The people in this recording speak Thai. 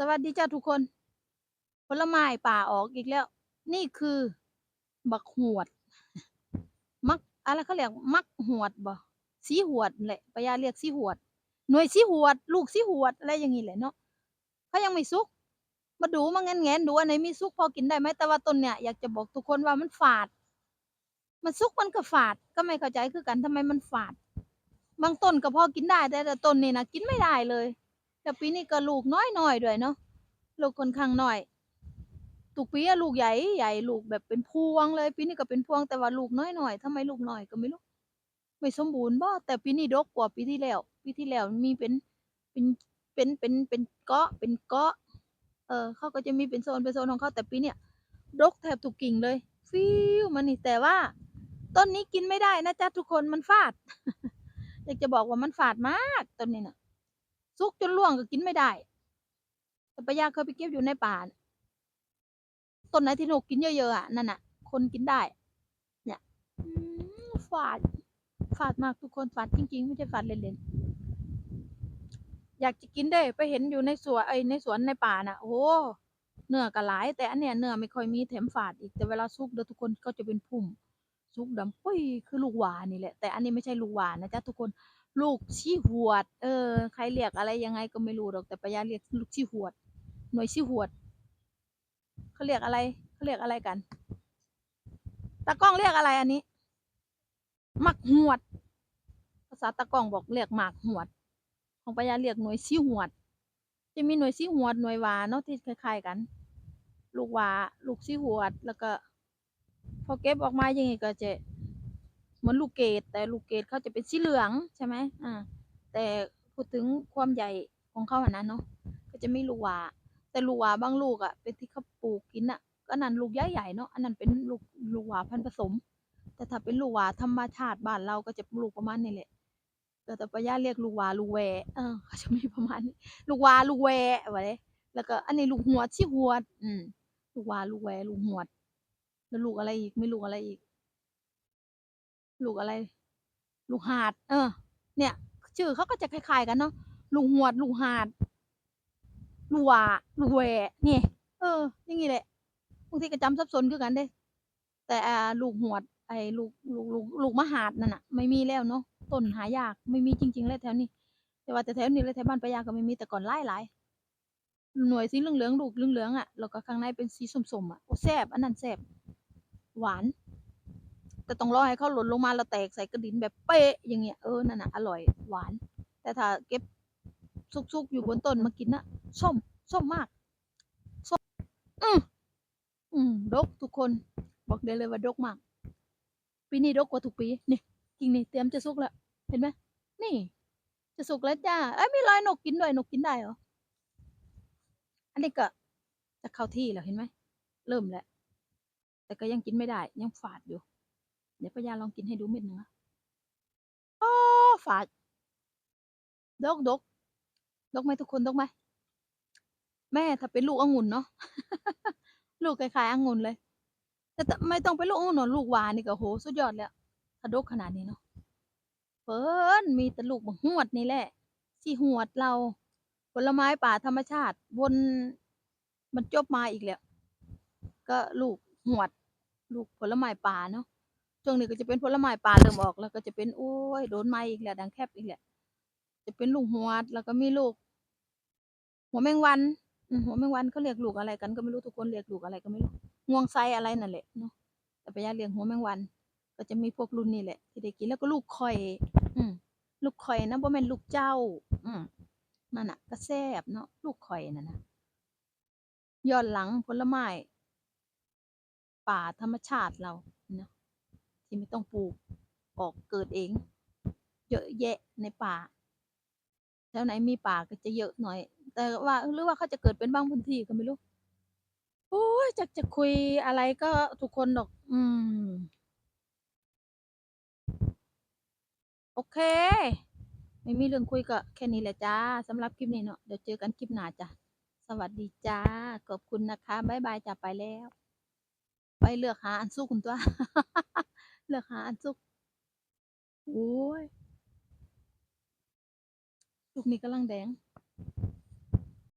สวัสดีจ้าทุกคน ผลไม้ป่าออกอีกแล้ว นี่คือบักหวด มักอะไรเขาเรียกมักหวดบ่สีหวดแหละปายาเรียกสีหวด หน่วยสีหวด ลูกสีหวดอะไรอย่างนี้แหละเนาะเขายังไม่สุก มาดูมาแงนๆดูอันไหนมีสุกพอกินได้ไหมแต่ว่าต้นเนี่ยอยากจะบอกทุกคนว่ามันฝาด มันสุกมันก็ฝาด ก็ไม่เข้าใจคือกันทำไมมันฝาด บางต้นก็พอกินได้แต่แต่ต้นนี่นะกินไม่ได้เลย แต่ปีนี้ก็ลูกน้อยหน่อยด้วยเนาะลูกค่อนข้างน้อยตุกปีอะลูกใหญ่ใหญ่ลูกแบบเป็นพวงเลยปีนี้ก็เป็นพวงแต่ว่าลูกน้อยหน่อยทำไมลูกน้อยก็ไม่รู้ไม่สมบูรณ์บ่แต่ปีนี้ดกกว่าปีที่แล้ว ปีที่แล้วมีเป็นเป็นเป็นเป็นเป็นเกาะเป็นเกาะ เออเขาก็จะมีเป็นโซนเป็นโซนของเขาแต่ปีเนี้ยดกแทบทุกกิ่งเลย ฟิวมันนี่แต่ว่า ต้นนี้กินไม่ได้นะจ๊ะทุกคนมันฟาด อยากจะบอกว่ามันฝาดมากต้นนี้น่ะ สุกจนร่วงก็กินไม่ได้แต่ปายาเคยไปเก็บอยู่ในป่าต้นไหนที่นกกินเยอะๆอะนั่นน่ะ คนกินได้ เนี่ยฝาดฝาดมากทุกคนฝาดจริง ๆ ไม่ใช่ฝาดเล่นๆอยากจะกินได้ไปเห็นอยู่ในสวนไอในสวนในป่าน่ะ โอ้เนื้อก็หลาย แต่อันเนี้ยเนื้อไม่ค่อยมีแถมฝาดอีกแต่เวลาสุกเด้อทุกคนก็จะเป็นพุ่มสุกดำปุ้ยคือลูกหวานนี่แหละแต่อันนี้ไม่ใช่ลูกหวานนะจ๊ะทุกคน ลูกชี้หวด เออ ใครเรียกอะไรยังไงก็ไม่รู้หรอกแต่ปายาเรียกลูกชี้หวด หน่วยชี้หวดเขาเรียกอะไรเขาเรียกอะไรกันตากล้องเรียกอะไรอันนี้หมักหวด ภาษาตากล้องบอกเรียกหมากหวด ของปายาเรียกหน่วยชี้หวด จะมีหน่วยชี้หวดหน่วยวาเนาะที่คล้ายๆกัน ลูกวาลูกชี้หวดแล้วก็ พอเก็บออกมาอย่างงี้ก็จะ เหมือนลูกเกดแต่ลูกเกดเขาจะเป็นสีเหลืองใช่ไหมอ่าแต่พูดถึงความใหญ่ของเขาอะนะเนาะก็จะไม่ลูกหวาแต่ลูกหวาบางลูกอะเป็นที่เขาปลูกกินอะก็นั่นลูกใหญ่ๆเนาะอันนั้นเป็นลูกลูกหวาพันธุ์ผสม แต่ถ้าเป็นลูกหวาธรรมชาติบ้านเราก็จะลูกประมาณนี้แหละแต่แต่ป้าย่าเรียกลูกวาลูกแวเออเขาจะมีประมาณนี้ลูกวาลูกแวไว้แล้วก็อันนี้ลูกหัวดชิหัวอืมลูกวาลูกแวลูกหัวแล้วลูกอะไรอีกไม่ลูกอะไรอีก ลูกอะไร ลูกหาด เออ เนี่ย ชื่อเขาก็จะคล้ายๆกันเนาะลูกหวด ลูกหาด ลูกหวาลูกแหวนี่เอออย่างงี้แหละบางทีก็จำสับสนคือกันเด้ แต่อ่าลูกหวด ไอ้ลูกลูกลูกลูกมหาดนั่นน่ะ ไม่มีแล้วเนาะต้นหายากไม่มีจริง ๆ เลยแถวนี้แต่ว่าแต่แถวนี้เลยแถวบ้านปะยาก็ไม่มีแต่ก่อนไล่หลายหน่วยสีเหลืองๆลูกเหลืองๆอะแล้วก็ข้างในเป็นสีส้มๆอะโอ้แซ่บอันนั้นแซ่บหวาน แต่ต้องรอให้เขาหล่นลงมาแล้วแตกใส่กระดินแบบเป๊ะอย่างเงี้ยเออนั่นน่ะอร่อยหวาน แต่ถ้าเก็บสุกๆอยู่บนต้นมากินน่ะส้มส้มมากส้มอืมอืมดกทุกคนบอกได้เลยว่าดกมาก ปีนี้ดกกว่าทุกปีนี่กิ่งนี่เตรียมจะสุกแล้วเห็นไหมนี่ จะสุกแล้วจ้าเอ้ยมีรอยนกกินด้วยนกกินได้เหรออันนี้ก็จะเข้าที่แล้วเห็นไหมเริ่มแล้วแต่ก็ยังกินไม่ได้ยังฝาดอยู่ เดี๋ยวป้ายาลองกินให้ดูเม็ดหนึงนะโอ้ฝาดดกดกดกไหมทุกคนดกไหมแม่ถ้าเป็นลูกองุ่นเนาะลูกคล้ายๆองุ่นเลย แต่ไม่ต้องเป็นลูกองุ่นหรอกลูกหวานนี่ก็โหสุดยอดแล้วถ้าดกขนาดนี้เนาะเฟินมีแต่ลูกบักฮวดนี่แหละที่หวดเรา ผลไม้ป่าธรรมชาติวนมันจบมาอีกแล้ว ก็ลูกหวด ลูกผลไม้ป่าเนาะ ช่วงนี้ก็จะเป็นผลไม้ป่าเริ่มออกแล้วก็จะเป็นโอ้ยโดนไม้อีกแล้วดังแคบอีกแหล้วจะเป็นลูกหวดแล้วก็มีลูก หัวแมงวันหัวแมงวันเขาเรียกลูกอะไรกันก็ไม่รู้ทุกคนเรียกลูกอะไรก็ไม่รู้งวงไซอะไรนั่นแหละเนาะแต่ไปย่าเลี้ยงหัวแมงวัน ก็จะมีพวกรุ่นนี้แหละ ที่ได้กินแล้วก็ลูกข่อย อืมลูกข่อยนะบ่แม่นลูกเจ้า อืมนั่นน่ะ ก็แซ่บเนาะลูกข่อยนั่นน่ะย้อนหลังผลไม้ป่าธรรมชาติเรา ที่ไม่ต้องปลูกออกเกิดเอง เยอะแยะในป่าแถวไหนมีป่าก็จะเยอะหน่อย แต่ว่าหรือว่าเขาจะเกิดเป็นบางพื้นที่ก็ไม่รู้โอ้ยจะจะคุยอะไรก็ทุกคนดอก อืม โอเค ไม่มีเรื่องคุยก็แค่นี้แหละจ้าสำหรับคลิปนี้เนาะเดี๋ยวเจอกันคลิปหน้าจ้ะสวัสดีจ้า ขอบคุณนะคะ บ๊ายบายจ้าไปแล้ว ไปเลือกหาอันสุกคุณตัว เลือกค่ะอันสุกโอ้ยลูกนี้กำลังแดง